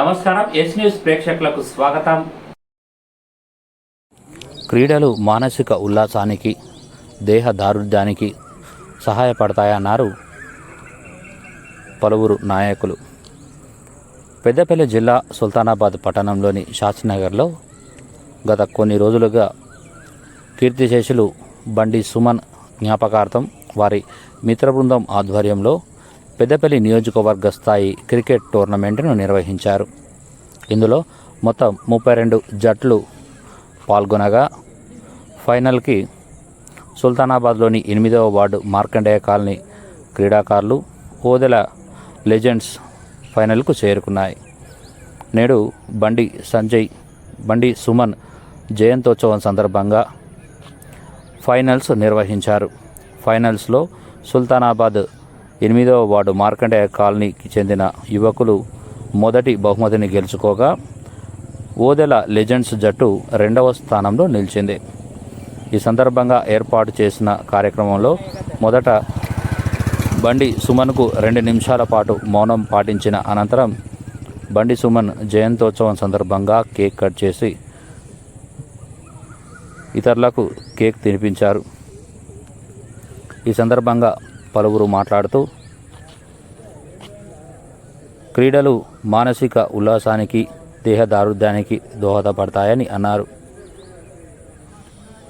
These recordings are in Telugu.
నమస్కారం ఎస్ న్యూస్ ప్రేక్షకులకు స్వాగతం. క్రీడలు మానసిక ఉల్లాసానికి దేహ దారుఢ్యానికి సహాయపడతాయన్నారు పలువురు నాయకులు. పెద్దపల్లి జిల్లా సుల్తానాబాద్ పట్టణంలోని శాస్త్రినగర్లో గత కొన్ని రోజులుగా కీర్తిశేషులు బండి సుమన్ జ్ఞాపకార్థం వారి మిత్రబృందం ఆధ్వర్యంలో పెద్దపల్లి నియోజకవర్గ స్థాయి క్రికెట్ టోర్నమెంట్ను నిర్వహించారు. ఇందులో మొత్తం ముప్పై రెండు జట్లు పాల్గొనగా ఫైనల్కి సుల్తానాబాద్లోని ఎనిమిదవ వార్డు మార్కండేయ కాలనీ క్రీడాకారులు ఓదెల లెజెండ్స్ ఫైనల్కు చేరుకున్నాయి. నేడు బండి సంజయ్ బండి సుమన్ జయంతోత్సవం సందర్భంగా ఫైనల్స్ నిర్వహించారు. ఫైనల్స్లో సుల్తానాబాద్ ఎనిమిదవ వార్డు మార్కండేయ కాలనీకి చెందిన యువకులు మొదటి బహుమతిని గెలుచుకోగా ఓదెల లెజెండ్స్ జట్టు రెండవ స్థానంలో నిలిచింది. ఈ సందర్భంగా ఏర్పాటు చేసిన కార్యక్రమంలో మొదట బండి సుమన్కు రెండు నిమిషాల పాటు మౌనం పాటించిన అనంతరం బండి సుమన్ జయంతోత్సవం సందర్భంగా కేక్ కట్ చేసి ఇతరులకు కేక్ తినిపించారు. ఈ సందర్భంగా పలువురు మాట్లాడుతూ క్రీడలు మానసిక ఉల్లాసానికి దేహదారుద్యానికి దోహదపడతాయని అన్నారు.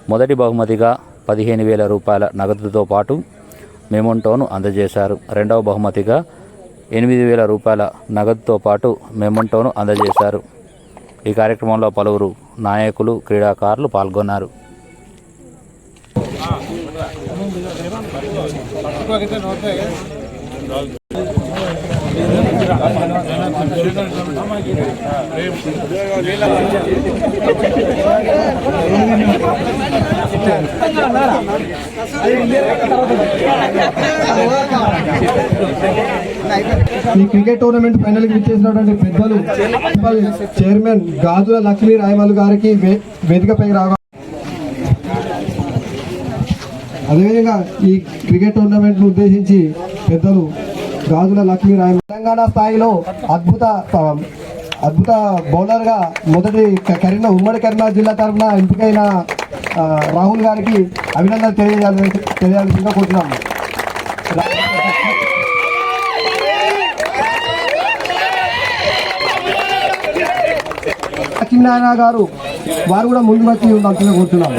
మొదటి బహుమతిగా పదిహేను వేల రూపాయల నగదుతో పాటు మెమొంటోను అందజేశారు. రెండవ బహుమతిగా ఎనిమిది వేల రూపాయల నగదుతో పాటు మెమొంటోను అందజేశారు. ఈ కార్యక్రమంలో పలువురు నాయకులు క్రీడాకారులు పాల్గొన్నారు. ఈ క్రికెట్ టోర్నమెంట్ ఫైనల్కి విచ్చేసినటువంటి పెద్దలు చైర్మన్ గాజుల లక్ష్మీ రాయమల్ గారికి వేదికపై రాగా అదేవిధంగా ఈ క్రికెట్ టోర్నమెంట్ను ఉద్దేశించి పెద్దలు గాజుల లక్ష్మీ రాయ తెలంగాణ స్థాయిలో అద్భుత అద్భుత బౌలర్గా మొదటి కరీన ఉమ్మడి కరీంనగర్ జిల్లా తరఫున ఎంపికైన రాహుల్ గారికి అభినందనలు తెలియజేయాలి తెలియాల్సిందిగా కోరుతున్నాము లక్ష్మీనారాయణ గారు వారు కూడా ముందు వచ్చి ఉండాల్సిందిగా కోరుతున్నాము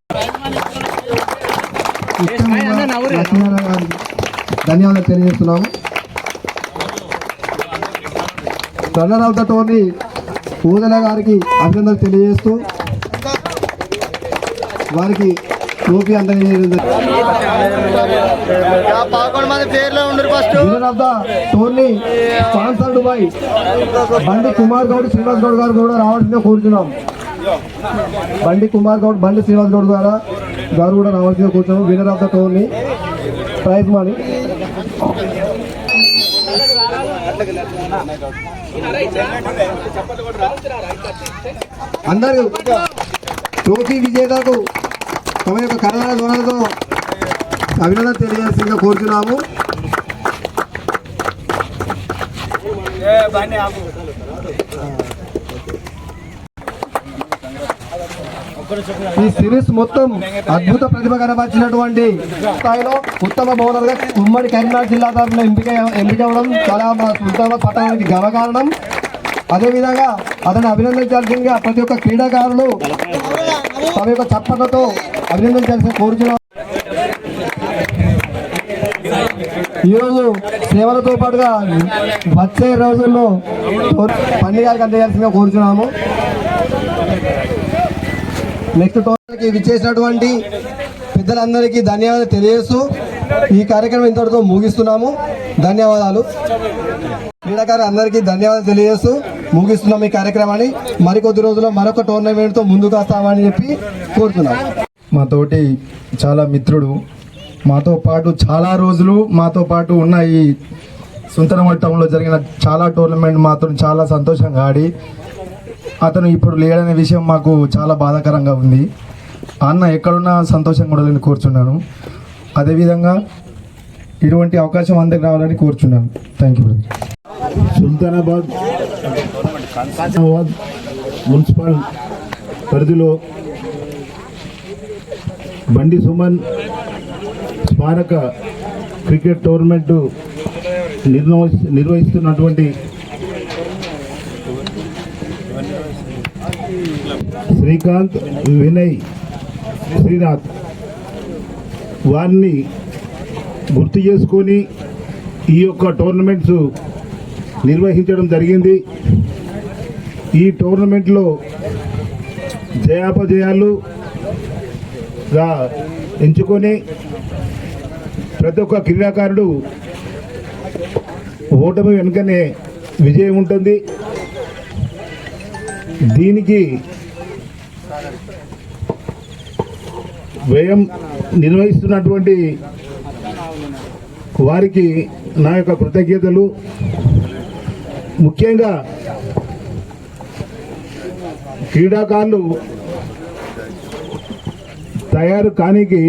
లక్ష్మీనారాయణ గారికి ధన్యవాదాలు తెలియజేస్తున్నాము రన్నర్ ఆఫ్ ద టోర్నీ గారికి అభినందనలు తెలియజేస్తూ వారికి ట్రోఫీ అందజేయడం winner of the tourney sponsored by Bandi Kumar Goud Srinivas Goud గారు కూడా రావాల్సిందిగా కోరుతున్నాం బండి కుమార్ గౌడ్ బండి శ్రీనివాస్ గౌడ్ గారు గారు కూడా రావాల్సిందిగా కోరుతున్నాం winner of the tourney. Prize money. అందరూ ట్రోఫీ విజేతకు తమ యొక్క కరోనా ధ్వనులతో అభినందన తెలియజేసిందిగా కోరుతున్నాము ఈ సిరీస్ మొత్తం అద్భుత ప్రతిభ కనబరిచినటువంటి స్థాయిలో ఉత్తమ బౌలర్గా ఉమ్మడి కరీంనగర్ జిల్లా తరఫున ఎంపిక ఎంపిక అవ్వడం చాలా మా సుల్తానాబాద్ పట్టణానికి గర్వకారణం అదేవిధంగా అతను అభినందించాల్సిందిగా ప్రతి ఒక్క క్రీడాకారులు తమ యొక్క చప్పట్లతో అభినందించాల్సిన కోరుచున్నాం. ఈరోజు సేవలతో పాటుగా వచ్చే రోజుల్లో పండుగలకు అందజేయాల్సిందిగా కోరుచున్నాము. నెక్స్ట్ టోర్కి విచ్చేసినటువంటి పెద్దలందరికీ ధన్యవాదాలు తెలియజేస్తూ ఈ కార్యక్రమం ఇంతటితో ముగిస్తున్నాము. ధన్యవాదాలు. క్రీడాకారు అందరికీ ధన్యవాదాలు తెలియజేస్తూ ముగిస్తున్నాం ఈ కార్యక్రమాన్ని. మరికొద్ది రోజుల్లో మరొక టోర్నమెంట్తో ముందుకు వస్తామని చెప్పి కోరుతున్నాం. మాతోటి చాలా మిత్రుడు మాతో పాటు చాలా రోజులు మాతో పాటు ఉన్న ఈ సుంతరమట్టంలో జరిగిన చాలా టోర్నమెంట్ మాత్రం చాలా సంతోషంగా ఆడి అతను ఇప్పుడు లేడనే విషయం మాకు చాలా బాధాకరంగా ఉంది. అన్న ఎక్కడున్నా సంతోషం కూడా నేను కోరుచున్నాను. అదేవిధంగా ఇటువంటి అవకాశం అందరికి రావాలని కోరుచున్నాను. Thank you Sultanabad Sultanabad municipal పరిధిలో బండి సుమన్ స్మారక క్రికెట్ టోర్నమెంటు నిర్వహి నిర్వహిస్తున్నటువంటి శ్రీకాంత్ వినయ్ శ్రీనాథ్ వారిని గుర్తు చేసుకొని ఈ యొక్క టోర్నమెంట్స్ నిర్వహించడం జరిగింది. ఈ టోర్నమెంట్లో జయాపజయాలుగా ఎంచుకొని ప్రతి ఒక్క క్రీడాకారుడు ఓటమి వెనుకనే విజయం ఉంటుంది. దీనికి వ్యయం నిర్వహిస్తున్నటువంటి వారికి నా యొక్క కృతజ్ఞతలు. ముఖ్యంగా క్రీడాకారులు తయారు కానికి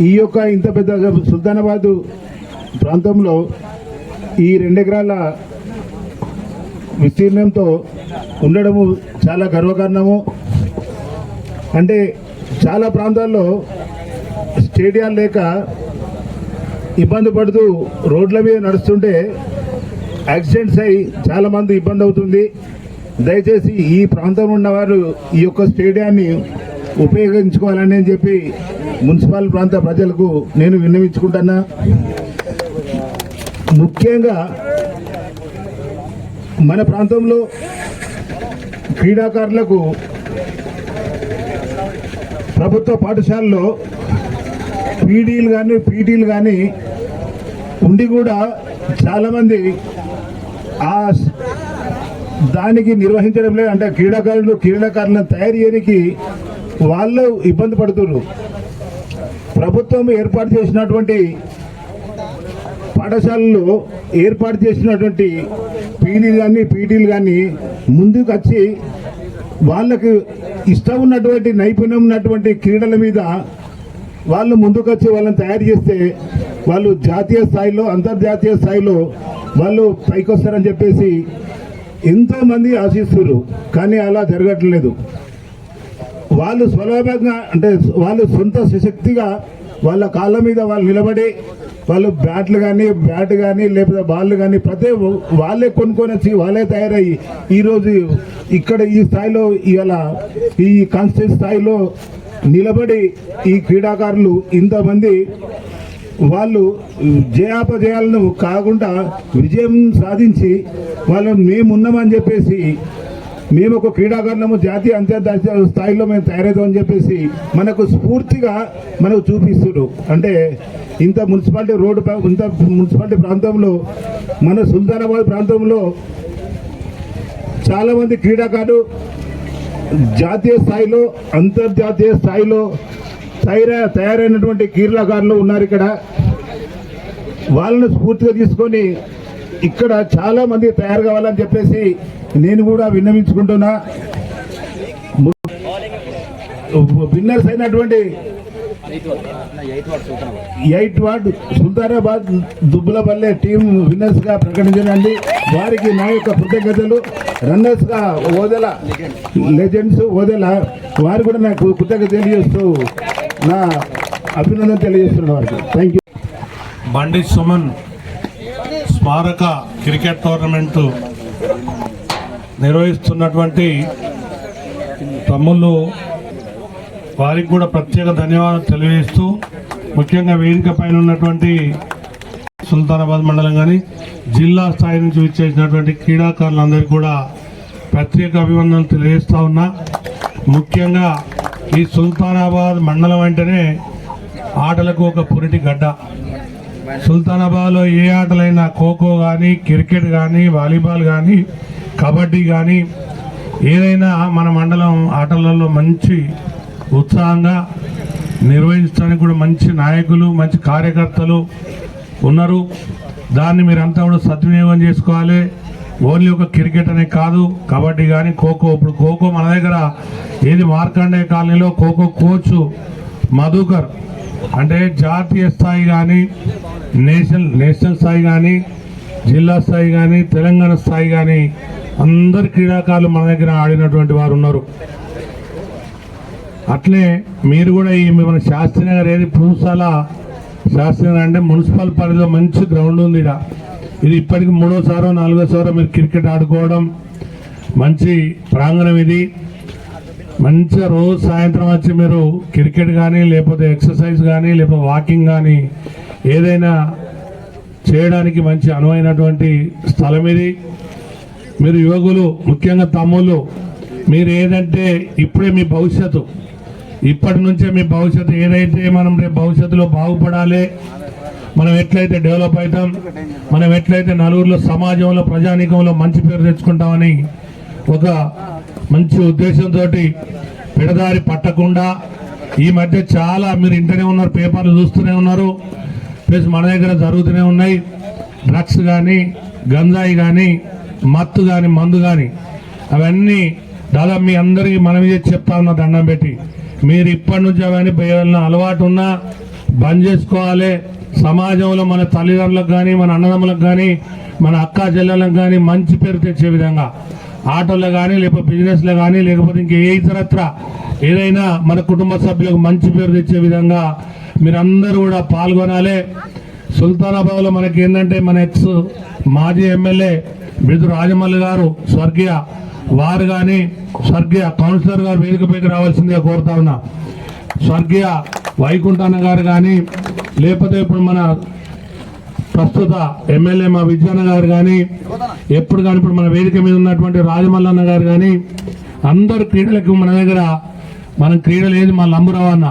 ఈ యొక్క ఇంత పెద్ద సుల్తానాబాద్ ప్రాంతంలో ఈ రెండెకరాల విస్తీర్ణంతో ఉండడము చాలా గర్వకారణము. అంటే చాలా ప్రాంతాల్లో స్టేడియాలు లేక ఇబ్బంది పడుతూ రోడ్ల మీద నడుస్తుంటే యాక్సిడెంట్స్ అయి చాలామంది ఇబ్బంది అవుతుంది. దయచేసి ఈ ప్రాంతంలో ఉన్నవారు ఈ యొక్క స్టేడియాన్ని ఉపయోగించుకోవాలని చెప్పి మున్సిపల్ ప్రాంత ప్రజలకు నేను విన్నవించుకుంటున్నా. ముఖ్యంగా మన ప్రాంతంలో క్రీడాకారులకు ప్రభుత్వ పాఠశాలలో పీడీలు కానీ పీటీలు కానీ ఉండి కూడా చాలామంది ఆ దానికి నిర్వహించడం లేదు. అంటే క్రీడాకారులు క్రీడాకారులను తయారు చేయడానికి వాళ్ళు ఇబ్బంది పడుతున్నారు. ప్రభుత్వం ఏర్పాటు చేసినటువంటి పాఠశాలలో ఏర్పాటు చేసినటువంటి పీడీలు కానీ పీటీలు కానీ ముందుకు వచ్చి వాళ్ళకు ఇష్టం ఉన్నటువంటి నైపుణ్యం ఉన్నటువంటి క్రీడల మీద వాళ్ళు ముందుకొచ్చి వాళ్ళని తయారు చేస్తే వాళ్ళు జాతీయ స్థాయిలో అంతర్జాతీయ స్థాయిలో వాళ్ళు పైకొస్తారని చెప్పేసి ఎంతోమంది ఆశిస్తున్నారు. కానీ అలా జరగట్లేదు. వాళ్ళు స్వలాభంగా అంటే వాళ్ళు సొంత సుశక్తిగా వాళ్ళ కాళ్ళ మీద వాళ్ళు నిలబడి వాళ్ళు బ్యాట్లు కానీ బ్యాట్ కానీ లేకపోతే బాల్ కానీ ప్రతి వాళ్ళే కొనుక్కొని వచ్చి వాళ్ళే తయారయ్యి. ఈరోజు ఇక్కడ ఈ స్థాయిలో ఇవాళ ఈ కాన్స్టిట్యూట్ స్థాయిలో నిలబడి ఈ క్రీడాకారులు ఇంతమంది వాళ్ళు జయాపజయాలను కాకుండా విజయం సాధించి వాళ్ళు మేమున్నామని చెప్పేసి మేము ఒక క్రీడాకారులము జాతీయ అంతర్జాతీయ స్థాయిలో మేము తయారవుతామని చెప్పేసి మనకు స్ఫూర్తిగా మనకు చూపిస్తున్నారు. అంటే ఇంత మున్సిపాలిటీ రోడ్డు ఇంత మున్సిపాలిటీ ప్రాంతంలో మన సుల్తానాబాద్ ప్రాంతంలో చాలామంది క్రీడాకారులు జాతీయ స్థాయిలో అంతర్జాతీయ స్థాయిలో తయార తయారైనటువంటి క్రీడాకారులు ఉన్నారు ఇక్కడ. వాళ్ళను స్ఫూర్తిగా తీసుకొని ఇక్కడ చాలామంది తయారు కావాలని చెప్పేసి నేను కూడా విన్నవించుకుంటున్నా. విన్నర్స్ అయినటువంటి eight ward Sultanabad Dubbulapalle team విన్నర్స్గా ప్రకటించండి. వారికి నా యొక్క కృతజ్ఞతలు. రన్నర్స్గా ఓదెల లెజెండ్స్ ఓదెల వారు కూడా నాకు కృతజ్ఞత తెలియజేస్తూ నా అభినందన తెలియజేస్తున్న వారికి. థ్యాంక్ యూ బండి సుమన్ స్మారక క్రికెట్ టోర్నమెంటు నిర్వహిస్తున్నటువంటి తమ్ముళ్ళు వారికి కూడా ప్రత్యేక ధన్యవాదాలు తెలియజేస్తూ ముఖ్యంగా వేదిక పైన ఉన్నటువంటి సుల్తానాబాద్ మండలం కానీ జిల్లా స్థాయి నుంచి విచ్చేసినటువంటి క్రీడాకారులందరికీ కూడా ప్రత్యేక అభివందనలు తెలియజేస్తూ ఉన్నా. ముఖ్యంగా ఈ సుల్తానాబాద్ మండలం అంటేనే ఆటలకు ఒక పురిటి గడ్డ. సుల్తానాబాద్లో ఏ ఆటలైనా ఖోఖో కానీ క్రికెట్ కానీ వాలీబాల్ కానీ కబడ్డీ కానీ ఏదైనా మన మండలం ఆటలలో మంచి ఉత్సాహంగా నిర్వహించడానికి కూడా మంచి నాయకులు మంచి కార్యకర్తలు ఉన్నారు. దాన్ని మీరంతా కూడా సద్వినియోగం చేసుకోవాలి. ఓన్లీ ఒక క్రికెట్ అనే కాదు కబడ్డీ కానీ ఖోఖో. ఇప్పుడు ఖోఖో మన దగ్గర ఏది మార్కండే కాలనీలో ఖోఖో కోచ్ మధుకర్ అంటే జాతీయ స్థాయి కానీ నేషనల్ నేషనల్ స్థాయి కానీ జిల్లా స్థాయి కానీ తెలంగాణ స్థాయి కానీ అందరు క్రీడాకారులు మన దగ్గర ఆడినటువంటి వారు ఉన్నారు. అట్లే మీరు కూడా ఈ మన శాస్త్రీనగర్ ఏది పూసాల శాస్త్రీనగర్ అంటే మున్సిపల్ పరిధిలో మంచి గ్రౌండ్ ఉంది ఇక్కడ ఇది ఇప్పటికి మూడోసారో నాలుగోసారో మీరు క్రికెట్ ఆడుకోవడం మంచి ప్రాంగణం ఇది. మంచిగా రోజు సాయంత్రం వచ్చి మీరు క్రికెట్ కానీ లేకపోతే ఎక్సర్సైజ్ కానీ లేకపోతే వాకింగ్ కానీ ఏదైనా చేయడానికి మంచి అనువైనటువంటి స్థలం ఇది. మీరు యువకులు ముఖ్యంగా తమ్ముళ్ళు మీరు ఏదంటే ఇప్పుడే మీ భవిష్యత్తు. ఇప్పటి నుంచే మీ భవిష్యత్తు ఏదైతే మనం రేపు భవిష్యత్తులో బాగుపడాలి మనం ఎట్లయితే డెవలప్ అవుతాం మనం ఎట్లయితే నలుగురిలో సమాజంలో ప్రజానీకంలో మంచి పేరు తెచ్చుకుంటామని ఒక మంచి ఉద్దేశంతో పెడదారి పట్టకుండా ఈ మధ్య చాలా మీరు ఇంటనే ఉన్నారు పేపర్లు చూస్తూనే ఉన్నారు ప్లస్ మన దగ్గర జరుగుతూనే ఉన్నాయి. డ్రగ్స్ కానీ గంజాయి కానీ మత్తు కానీ మందు కానీ అవన్నీ దాదాపు మీ అందరికీ మనం చెప్తా ఉన్న దండం పెట్టి మీరు ఇప్పటి నుంచి అవన్నీ ఏదైనా అలవాటు ఉన్నా బంద్ చేసుకోవాలి. సమాజంలో మన తల్లిదండ్రులకు కానీ మన అన్నదమ్ములకు కానీ మన అక్క చెల్లెలకు కానీ మంచి పేరు తెచ్చే విధంగా ఆటోలో కానీ లేకపోతే బిజినెస్లో కానీ లేకపోతే ఇంకే ఏ ఇతరత్ర ఏదైనా మన కుటుంబ సభ్యులకు మంచి పేరు తెచ్చే విధంగా మీరందరూ కూడా పాల్గొనాలి. సుల్తానాబాద్లో మనకి ఏంటంటే మన ఎక్స్ మాజీ ఎమ్మెల్యే బిదు రాజమల్లి గారు స్వర్గీయ వారు కానీ స్వర్గీయ కౌన్సిలర్ గారు వేదికపైకి రావాల్సిందిగా కోరుతా ఉన్నా. స్వర్గీయ వైకుంఠాన్న గారు కానీ లేకపోతే ఇప్పుడు మన ప్రస్తుత ఎమ్మెల్యే మా విజయన్న గారు కానీ ఎప్పుడు కానీ ఇప్పుడు మన వేదిక మీద ఉన్నటువంటి రాజమల్లన్న గారు కానీ అందరు క్రీడలకు మన దగ్గర మనం క్రీడలు ఏది మా లంబురావన్న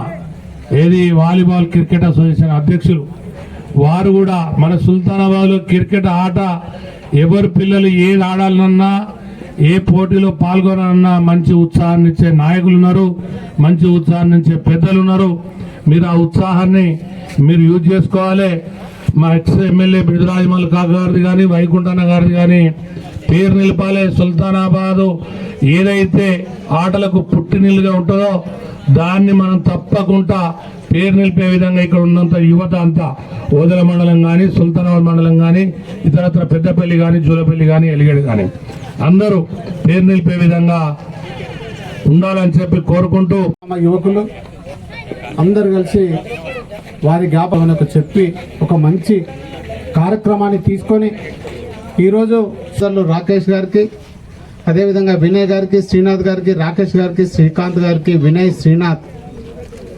ఏది వాలీబాల్ క్రికెట్ అసోసియేషన్ అధ్యక్షులు. వారు కూడా మన సుల్తానాబాద్లో క్రికెట్ ఆట ఎవరు పిల్లలు ఏది ఆడాలన్నా ఏ పోటీలో పాల్గొనాలన్నా మంచి ఉత్సాహాన్ని ఇచ్చే నాయకులు ఉన్నారు మంచి ఉత్సాహాన్ని ఇచ్చే పెద్దలు ఉన్నారు. మీరు ఆ ఉత్సాహాన్ని మీరు యూజ్ చేసుకోవాలి. మా ఎక్స్ ఎమ్మెల్యే బిడురాజ్ మల్కా గారిది కానీ వైకుంఠన్న గారిది కానీ పేరు నిలపాలి. సుల్తానాబాదు ఏదైతే ఆటలకు పుట్టినిల్లుగా ఉంటుందో దాన్ని మనం తప్పకుండా పేరు నిలిపే విధంగా ఇక్కడ ఉన్నంత యువత అంతా ఓదల మండలం కానీ సుల్తానాబాద్ మండలం కానీ ఇతరత్ర పెద్దపల్లి కానీ జూలపల్లి కానీ ఎలిగేడు కానీ అందరూ పేరు నిలిపే విధంగా ఉండాలని చెప్పి కోరుకుంటూ మా యువకులు అందరు కలిసి వారి జ్ఞాపకనకు చెప్పి ఒక మంచి కార్యక్రమాన్ని తీసుకొని ఈరోజు సార్లు రాకేష్ గారికి అదేవిధంగా వినయ్ గారికి శ్రీనాథ్ గారికి రాకేష్ గారికి శ్రీకాంత్ గారికి వినయ్ శ్రీనాథ్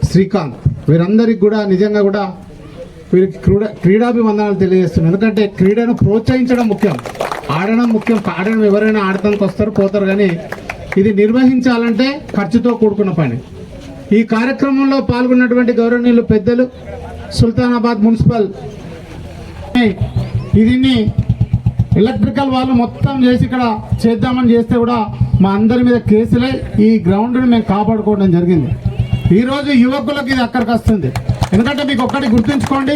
శ్రీకాంత్ వీరందరికి కూడా నిజంగా కూడా వీరికి క్రీడా క్రీడాభివందనాలు తెలియజేస్తున్నాను. ఎందుకంటే క్రీడను ప్రోత్సహించడం ముఖ్యం. ఆడడం ముఖ్యం. ఆడడం ఎవరైనా ఆడటానికి వస్తారు పోతారు కానీ ఇది నిర్వహించాలంటే ఖర్చుతో కూడుకున్న పని. ఈ కార్యక్రమంలో పాల్గొన్నటువంటి గౌరవనీయులు పెద్దలు సుల్తానాబాద్ మున్సిపల్ దీన్ని ఎలక్ట్రికల్ వాళ్ళు మొత్తం చేసి ఇక్కడ చేద్దామని చేస్తే కూడా మా అందరి మీద కేసులే ఈ గ్రౌండ్ని మేము కాపాడుకోవడం జరిగింది. ఈరోజు యువకులకు ఇది అక్కడికి వస్తుంది. ఎందుకంటే మీకు ఒక్కటి గుర్తుంచుకోండి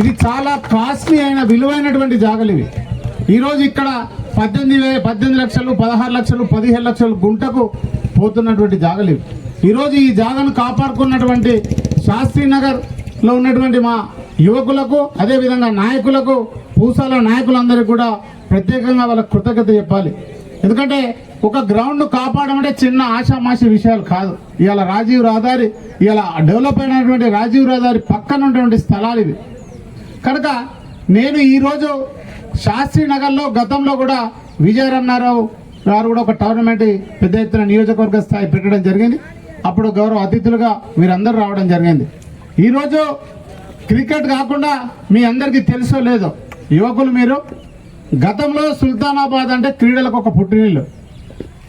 ఇది చాలా కాస్ట్లీ అయిన విలువైనటువంటి జాగలు ఇవి. ఈరోజు ఇక్కడ పద్దెనిమిది వే పద్దెనిమిది లక్షలు పదహారు లక్షలు పదిహేను లక్షలు గుంటకు పోతున్నటువంటి జాగలు ఇవి. ఈరోజు ఈ జాగను కాపాడుకున్నటువంటి శాస్త్రీ నగర్లో ఉన్నటువంటి మా యువకులకు అదేవిధంగా నాయకులకు పూసాల నాయకులందరికీ కూడా ప్రత్యేకంగా వాళ్ళకు కృతజ్ఞత చెప్పాలి. ఎందుకంటే ఒక గ్రౌండ్ను కాపాడడం అంటే చిన్న ఆషామాషి విషయాలు కాదు. ఇవాళ రాజీవ్ రహదారి ఇలా డెవలప్ అయినటువంటి రాజీవ్ రహదారి పక్కన ఉన్నటువంటి స్థలాలు ఇవి. కనుక నేను ఈరోజు శాస్త్రి నగర్లో గతంలో కూడా విజయరన్నారావు గారు కూడా ఒక టోర్నమెంట్ పెద్ద ఎత్తున నియోజకవర్గ స్థాయి పెట్టడం జరిగింది. అప్పుడు గౌరవ అతిథులుగా మీరందరూ రావడం జరిగింది. ఈరోజు క్రికెట్ కాకుండా మీ అందరికీ తెలుసో లేదో యువకులు మీరు గతంలో సుల్తానాబాద్ అంటే క్రీడలకు ఒక పుట్టినిల్లు.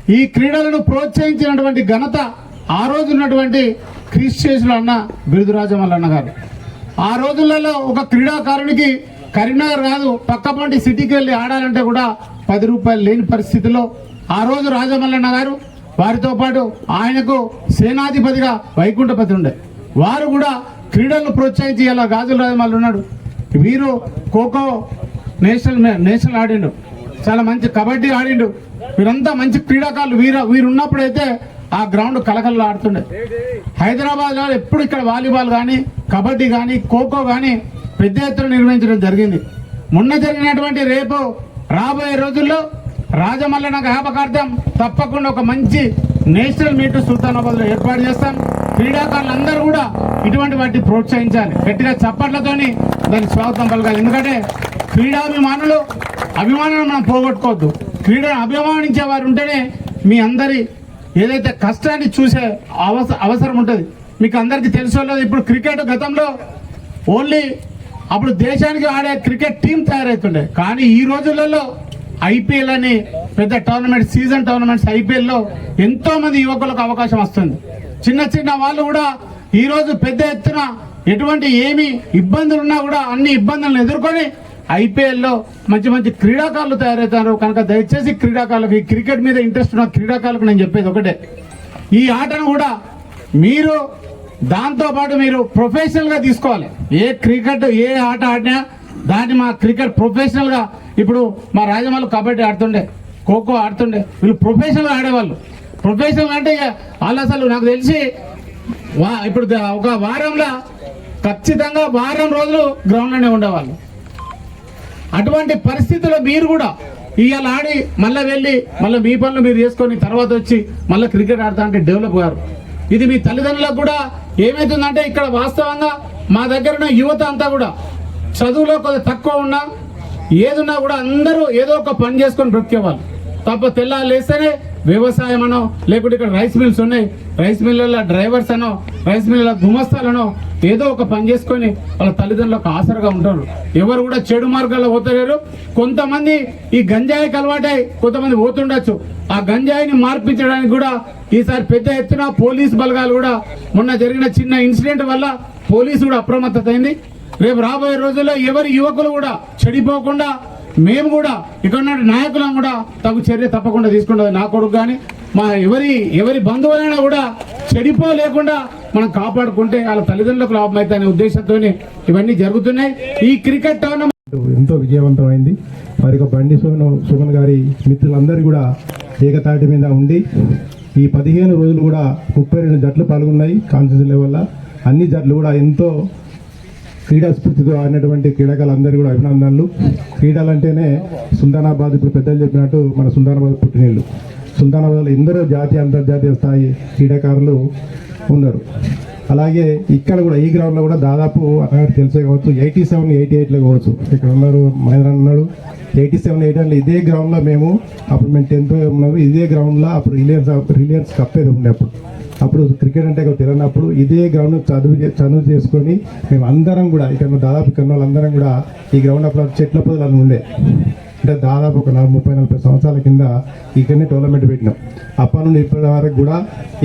ఈ క్రీడలను ప్రోత్సహించినటువంటి ఘనత ఆ రోజు ఉన్నటువంటి క్రీస్ అన్న బిరుదురాజమల్లన్న గారు. ఆ రోజులలో ఒక క్రీడాకారునికి కరీంనగర్ కాదు పక్కపంటి సిటీకి వెళ్ళి ఆడాలంటే కూడా పది రూపాయలు లేని పరిస్థితిలో ఆ రోజు రాజమల్లన్న గారు వారితో పాటు ఆయనకు సేనాధిపతిగా వైకుంఠపతి ఉండే. వారు కూడా క్రీడలను ప్రోత్సహించి ఇలా గాజుల రాజమల్లి ఉన్నాడు. వీరు ఖోఖో నేషనల్ మే- నేషనల్ ఆడిండు. చాలా మంచి కబడ్డీ ఆడిండు. వీరంతా మంచి క్రీడాకారులు. వీర వీరున్నప్పుడైతే ఆ గ్రౌండ్ కలకల్లో ఆడుతుండే. హైదరాబాద్లో ఎప్పుడు ఇక్కడ వాలీబాల్ కానీ కబడ్డీ కానీ ఖోఖో కానీ పెద్ద ఎత్తున నిర్వహించడం జరిగింది. మొన్న జరిగినటువంటి రేపు రాబోయే రోజుల్లో రాజమల్లన జ్ఞాపకార్థం తప్పకుండా ఒక మంచి నేషనల్ మీట్ సుల్తానాబాద్లో ఏర్పాటు చేస్తాం. క్రీడాకారులందరూ కూడా ఇటువంటి వాటిని ప్రోత్సహించాలి. గట్టిగా చప్పట్లతోని దానికి స్వాగతం పలకాలి. ఎందుకంటే క్రీడాభిమానులు అభిమానులు మనం పోగొట్టుకోవద్దు. క్రీడను అభిమానించే వారు ఉంటేనే మీ అందరి ఏదైతే కష్టాన్ని చూసే అవస అవసరం ఉంటుంది. మీకు అందరికీ తెలుసు ఇప్పుడు క్రికెట్ గతంలో ఓన్లీ అప్పుడు దేశానికి ఆడే క్రికెట్ టీం తయారవుతుండే కానీ ఈ రోజులలో ఐపీఎల్ అని పెద్ద టోర్నమెంట్ సీజన్ టోర్నమెంట్స్ ఐపీఎల్లో ఎంతో మంది యువకులకు అవకాశం వస్తుంది. చిన్న చిన్న వాళ్ళు కూడా ఈరోజు పెద్ద ఎత్తున ఎటువంటి ఏమి ఇబ్బందులు ఉన్నా కూడా అన్ని ఇబ్బందులను ఎదుర్కొని ఐపీఎల్లో మంచి మంచి క్రీడాకారులు తయారవుతారు. కనుక దయచేసి క్రీడాకారులకు ఈ క్రికెట్ మీద ఇంట్రెస్ట్ ఉన్న క్రీడాకారులకు నేను చెప్పేది ఒకటే. ఈ ఆటను కూడా మీరు దాంతోపాటు మీరు ప్రొఫెషనల్గా తీసుకోవాలి. ఏ క్రికెట్ ఏ ఆట ఆడినా దాన్ని మా క్రికెట్ ప్రొఫెషనల్గా ఇప్పుడు మా రాజమౌళి కబడ్డీ ఆడుతుండే ఖోఖో ఆడుతుండే వీళ్ళు ప్రొఫెషనల్గా ఆడేవాళ్ళు. ప్రొఫెషనల్ అంటే ఇక వాళ్ళు అసలు నాకు తెలిసి వా- ఇప్పుడు ఒక వారంలో ఖచ్చితంగా వారం రోజులు గ్రౌండ్లోనే ఉండేవాళ్ళు. అటువంటి పరిస్థితుల్లో మీరు కూడా ఇవాళ ఆడి మళ్ళీ వెళ్ళి మళ్ళీ మీ పనులు మీరు చేసుకొని తర్వాత వచ్చి మళ్ళీ క్రికెట్ ఆడతా అంటే డెవలప్ గారు. ఇది మీ తల్లిదండ్రులకు కూడా ఏమవుతుందంటే ఇక్కడ వాస్తవంగా మా దగ్గర ఉన్న యువత అంతా కూడా చదువులో కొద్దిగా తక్కువ ఉన్నా ఏదున్నా కూడా అందరూ ఏదో ఒక పని చేసుకొని బ్రతికేవాళ్ళు తప్ప తెల్లాలు వేస్తేనే వ్యవసాయం అనో లేకుంటే ఇక్కడ రైస్ మిల్స్ ఉన్నాయి. రైస్ మిల్లుల డ్రైవర్స్ అనో రైస్ మిల్లుల గుమస్తాలనో ఏదో ఒక పని చేసుకొని వాళ్ళ తల్లిదండ్రులకు ఆసరగా ఉంటారు. ఎవరు కూడా చెడు మార్గాల్లో పోతలేరు. కొంతమంది ఈ గంజాయికి అలవాటై కొంతమంది పోతుండొచ్చు. ఆ గంజాయిని మార్పించడానికి కూడా ఈసారి పెద్ద ఎత్తున పోలీస్ బలగాలు కూడా మొన్న జరిగిన చిన్న ఇన్సిడెంట్ వల్ల పోలీసు కూడా అప్రమత్తత అయింది రేపు రాబోయే రోజుల్లో ఎవరి యువకులు కూడా చెడిపోకుండా మేము కూడా ఇక్కడ నాయకులం కూడా తగు చర్య తప్పకుండా తీసుకుంటుంది. నా కొడుకు కానీ మా ఎవరి ఎవరి బంధువులైనా కూడా చెడిపోలేకుండా మనం కాపాడుకుంటే వాళ్ళ తల్లిదండ్రులకు లాభం అవుతాయి అనే ఉద్దేశంతో ఇవన్నీ జరుగుతున్నాయి. ఈ క్రికెట్ టోర్నమెంట్ ఎంతో విజయవంతమైంది. మరి ఒక బండి సుమన్ సుమన్ గారి మిత్రులందరూ కూడా ఏకతాటి మీద ఉండి ఈ పదిహేను రోజులు కూడా ముప్పై రెండు జట్లు పాల్గొన్నాయి. కాన్ఫరెన్స్ లెవెల్లో అన్ని జట్లు కూడా ఎంతో క్రీడా స్ఫూర్తితో ఆడినటువంటి క్రీడాకారులందరూ కూడా అభినందనలు. క్రీడలు అంటేనే సుల్తానాబాద్ ఇప్పుడు పెద్దలు చెప్పినట్టు మన సుల్తానాబాద్ పుట్టినీళ్ళు సుల్తానాబాద్లో ఎందరో జాతీయ అంతర్జాతీయ స్థాయి క్రీడాకారులు ఉన్నారు. అలాగే ఇక్కడ కూడా ఈ గ్రౌండ్లో కూడా దాదాపు అన్నగారు తెలిసే కావచ్చు ఎయిటీ సెవెన్ ఎయిటీ ఎయిట్లో కావచ్చు. ఇక్కడ ఉన్నారు మహేంద్ర అన్నాడు ఎయిటీ సెవెన్ ఎయిట్ అంటే ఇదే గ్రౌండ్లో మేము అప్పుడు మేము టెన్త్ ఉన్నాము. ఇదే గ్రౌండ్లో అప్పుడు రిలయన్స్ రిలయన్స్ కప్ ఏదో ఉండే అప్పుడు. అప్పుడు క్రికెట్ అంటే ఇక్కడ తెలియనప్పుడు ఇదే గ్రౌండ్ చదువు చదువు చేసుకొని మేము అందరం కూడా ఇక్కడ దాదాపు ఇక్కడ ఉన్న వాళ్ళందరం కూడా ఈ గ్రౌండ్ అప్పుడు చెట్ల పొదలు అని ఉండే. అంటే దాదాపు ఒక ముప్పై నలభై సంవత్సరాల కింద ఇక్కడనే టోర్నమెంట్ పెట్టినాం. అప్పటి నుండి ఇప్పటి వరకు కూడా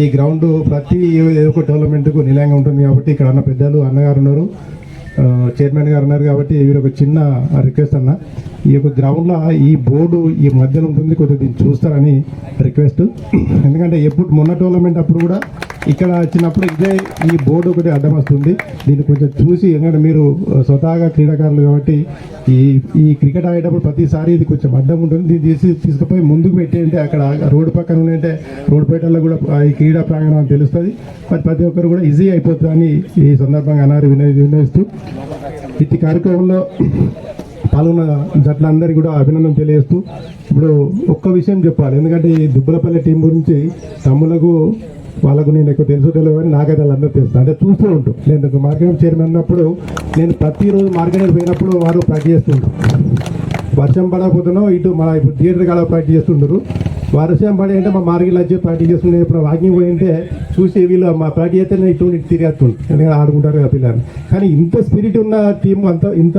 ఈ గ్రౌండ్ ప్రతి ఏదో ఒక టోర్నమెంట్కు నిలయంగా ఉంటుంది కాబట్టి ఇక్కడ అన్న పెద్దలు అన్నగారు ఉన్నారు. చైర్మన్ గారు ఉన్నారు కాబట్టి వీరు ఒక చిన్న రిక్వెస్ట్ అన్న. ఈ యొక్క గ్రౌండ్లో ఈ బోర్డు ఈ మధ్యలో ఉంటుంది కొద్దిగా దీన్ని చూస్తారని రిక్వెస్ట్ ఎందుకంటే ఎప్పుడు మొన్న టోర్నమెంట్ అప్పుడు కూడా ఇక్కడ వచ్చినప్పుడు ఇదే ఈ బోర్డు ఒకటి అడ్డం వస్తుంది దీన్ని కొంచెం చూసి ఎందుకంటే మీరు స్వతహాగా క్రీడాకారులు కాబట్టి ఈ ఈ క్రికెట్ ఆడేటప్పుడు ప్రతిసారి ఇది కొంచెం అడ్డం ఉంటుంది. దీన్ని తీసి తీసుకుపోయి ముందుకు పెట్టేయంటే అక్కడ రోడ్డు పక్కన ఉంటే రోడ్డు పేటల్లో కూడా ఈ క్రీడా ప్రాంగణం అని తెలుస్తుంది. మరి ప్రతి ఒక్కరు కూడా ఈజీ అయిపోతుందని ఈ సందర్భంగా అన్నారు వినయ వినయిస్తూ ఇట్టి కార్యక్రమంలో పాల్గొన్న జట్లందరికీ కూడా అభినందన తెలియజేస్తూ. ఇప్పుడు ఒక్క విషయం చెప్పాలి. ఎందుకంటే ఈ దుబ్బలపల్లి టీం గురించి తమ్ములకు వాళ్ళకు నేను ఎక్కువ తెలుసు తెలియదు కానీ నాకైతే వాళ్ళందరూ తెలుసు. అంటే చూస్తూ ఉంటాం. నేను మార్కెట్ చైర్మన్ ఉన్నప్పుడు నేను ప్రతిరోజు మార్కెట్ పోయినప్పుడు వారు ప్రాక్టీస్ చేస్తుంటారు వర్షం పడకపోతేనో ఇటు మా ఇప్పుడు థియేటర్ కాడ ప్రాక్టీస్ చేస్తుంటారు. వర్షం పడి అంటే మా మార్కెట్లో వచ్చి ప్రాక్టీస్ చేస్తుండే. ఇప్పుడు వాకింగ్ పోయింటే చూసి వీళ్ళు మా ప్రాక్టీస్ అయితే నేను ఇటు ఇటు తిరిగేస్తుంటారు. ఎందుకంటే ఆడుకుంటారు కదా పిల్లలు. కానీ ఇంత స్పిరిట్ ఉన్న టీం అంత ఇంత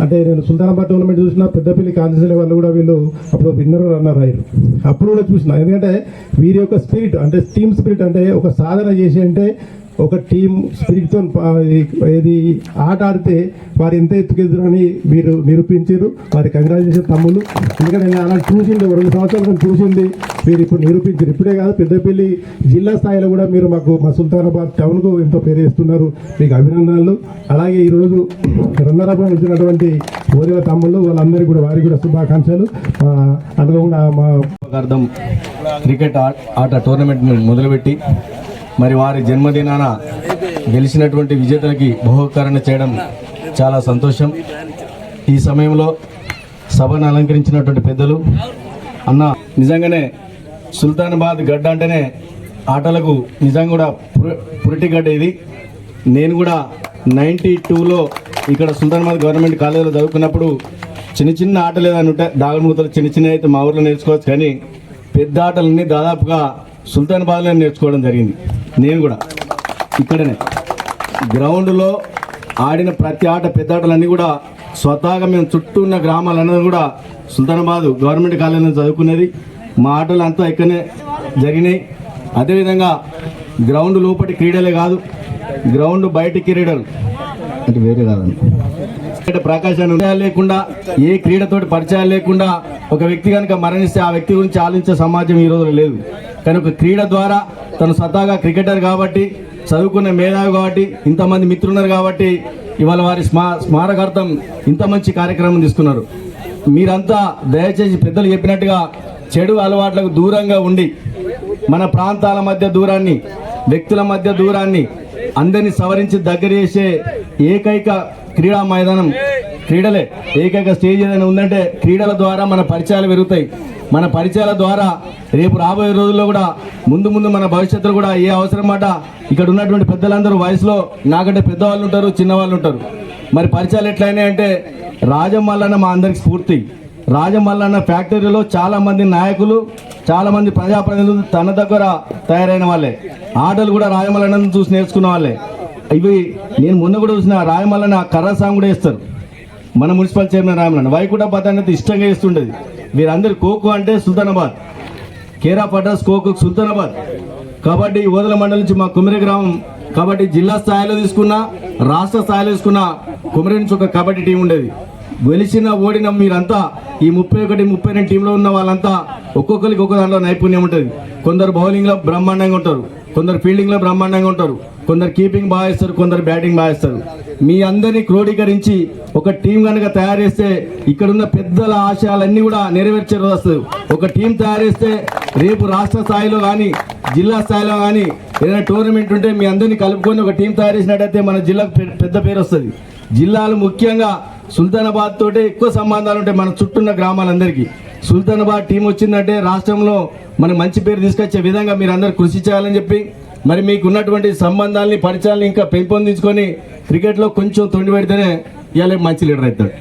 అంటే నేను సుల్తానాబాద్ టోర్నమెంట్ చూసిన పెద్దపల్లి కాన్సెల్ వాళ్ళు కూడా వీళ్ళు అప్పుడు విన్నర్ రన్నర్ అయ్యారు. అప్పుడు కూడా చూసిన. ఎందుకంటే వీరి యొక్క స్పిరిట్ అంటే టీమ్ స్పిరిట్ అంటే ఒక సాధన చేసి అంటే ఒక టీం స్పిరిట్తో ఇది ఆట ఆడితే వారు ఎంత ఎత్తుకెదురని మీరు నిరూపించారు. వారి కంగ్రాచులేషన్ తమ్ముళ్ళు. ఎందుకంటే నేను అలా చూసింది రెండు సంవత్సరాలు చూసింది. మీరు ఇప్పుడు నిరూపించారు. ఇప్పుడే కాదు పెద్దపల్లి జిల్లా స్థాయిలో కూడా మీరు మాకు మా సుల్తానాబాద్ టౌన్కు ఎంతో పేరు చేస్తున్నారు మీకు అభినందనలు. అలాగే ఈరోజు రన్నరప్ వచ్చినటువంటి ఓరివ తమ్ముళ్ళు వాళ్ళందరికీ కూడా వారికి కూడా శుభాకాంక్షలు. ఆ, అనుకోకుండా మా అర్థం. క్రికెట్ ఆ- ఆట టోర్నమెంట్ మొదలుపెట్టి మరి వారి జన్మదినాన గెలిచినటువంటి విజేతలకి బహుకరణ చేయడం చాలా సంతోషం. ఈ సమయంలో సభను అలంకరించినటువంటి పెద్దలు అన్న నిజంగానే సుల్తానాబాద్ గడ్డ అంటేనే ఆటలకు నిజంగా కూడా పుర- పురిటి గడ్డ ఇది. నేను కూడా నైంటీ టూలో ఇక్కడ సుల్తానాబాద్ గవర్నమెంట్ కాలేజీలో చదువుకున్నప్పుడు చిన్న చిన్న ఆటలు ఏదైనా ఉంటే దాగుడుమూతలు చిన్న చిన్న అయితే మా ఊర్లో నేర్చుకోవచ్చు కానీ పెద్ద ఆటలన్నీ దాదాపుగా సుల్తానాబాద్లో నేర్చుకోవడం జరిగింది. నేను కూడా. ఇక్కడనే. గ్రౌండ్లో ఆడిన ప్రతి ఆట పెద్ద ఆటలన్నీ కూడా స్వతహాగా మేము చుట్టూ ఉన్న గ్రామాలన్నది కూడా సుల్తానాబాద్ గవర్నమెంట్ కాలేజీలో చదువుకునేది. మా ఆటలు అంతా ఇక్కడనే జరిగినాయి. అదేవిధంగా గ్రౌండ్ లోపటి క్రీడలే కాదు గ్రౌండ్ బయటి క్రీడలు. అంటే వేరే కాదండి ఇక్కడ ప్రకాశాన్ని లేకుండా ఏ క్రీడతోటి పరిచయాలు లేకుండా ఒక వ్యక్తి కనుక మరణిస్తే ఆ వ్యక్తి గురించి ఆలోచించే సమాజం ఈ రోజులో లేదు. కానీ ఒక క్రీడ ద్వారా తను సతాగా క్రికెటర్ కాబట్టి చదువుకున్న మేధావి కాబట్టి ఇంతమంది మిత్రులున్నారు కాబట్టి ఇవాళ వారి స్మా స్మారకార్థం ఇంత మంచి కార్యక్రమం తీసుకున్నారు. మీరంతా దయచేసి పెద్దలు చెప్పినట్టుగా చెడు అలవాట్లకు దూరంగా ఉండి మన ప్రాంతాల మధ్య దూరాన్ని వ్యక్తుల మధ్య దూరాన్ని అందరినీ సవరించి దగ్గర చేసే ఏకైక క్రీడా మైదానం క్రీడలే. ఏకైక స్టేజ్ ఏదైనా ఉందంటే క్రీడల ద్వారా మన పరిచయాలు పెరుగుతాయి. మన పరిచయాల ద్వారా రేపు రాబోయే రోజుల్లో కూడా ముందు ముందు మన భవిష్యత్తులో కూడా ఏ అవసరం మాట ఇక్కడ ఉన్నటువంటి పెద్దలందరూ వయసులో నాకంటే పెద్దవాళ్ళు ఉంటారు చిన్నవాళ్ళు ఉంటారు. మరి పరిచయాలు ఎట్లయినాయి అంటే రాజమల్లన్న మా అందరికి స్ఫూర్తి. రాజమల్లన్న ఫ్యాక్టరీలో చాలామంది నాయకులు చాలామంది ప్రజాప్రతినిధులు తన దగ్గర తయారైన వాళ్ళే. ఆటలు కూడా రాజమల్లన్న చూసి నేర్చుకున్న వాళ్ళే. ఇవి నేను మొన్న కూడా చూసిన రాజమల్లన్న కర్ర సాంగ్ కూడా వేస్తారు. మన మున్సిపల్ చైర్మన్ రామలన్న వైకుంఠ పథాన్ని ఇష్టంగా వేస్తుండేది వీరందరి కోకు అంటే సుల్తానాబాద్. కేరా పటాస్ కోకు సుల్తానాబాద్. కబడ్డీ ఓదల మండలి నుంచి మా కుమిరి గ్రామం కబడ్డీ జిల్లా స్థాయిలో తీసుకున్నా రాష్ట్ర స్థాయిలో తీసుకున్న కుమిరి నుంచి ఒక కబడ్డీ టీం ఉండేది. గెలిచిన ఓడిన మీరంతా ఈ ముప్పై ఒకటి ముప్పై రెండు టీంలో ఉన్న వాళ్ళంతా ఒక్కొక్కరికి ఒక్కొక్క దాంట్లో నైపుణ్యం ఉంటుంది. కొందరు బౌలింగ్లో బ్రహ్మాండంగా ఉంటారు. కొందరు ఫీల్డింగ్లో బ్రహ్మాండంగా ఉంటారు. కొందరు కీపింగ్ బాగా ఇస్తారు కొందరు బ్యాటింగ్ బాగా ఇస్తారు మీ అందరినీ క్రోడీకరించి ఒక టీం కనుక తయారు చేస్తే ఇక్కడున్న పెద్దల ఆశయాలన్నీ కూడా నెరవేర్చే రోజు వస్తుంది. ఒక టీం తయారు చేస్తే రేపు రాష్ట్ర స్థాయిలో కానీ జిల్లా స్థాయిలో కానీ ఏదైనా టోర్నమెంట్ ఉంటే మీ అందరినీ కలుపుకొని ఒక టీం తయారు చేసినట్టయితే మన జిల్లాకు పెద్ద పేరు వస్తుంది. జిల్లాలు ముఖ్యంగా సుల్తానాబాద్ తోటే ఎక్కువ సంబంధాలు ఉంటాయి మన చుట్టూన్న గ్రామాలందరికీ. సుల్తానాబాద్ టీం వచ్చిందంటే రాష్ట్రంలో మన మంచి పేరు తీసుకొచ్చే విధంగా మీరు అందరు కృషి చేయాలని చెప్పి మరి మీకు ఉన్నటువంటి సంబంధాలని పరిచయాలను ఇంకా పెంపొందించుకొని క్రికెట్లో కొంచెం తొండి పెడితేనే ఇవాళ మంచి లీడర్ అవుతాడు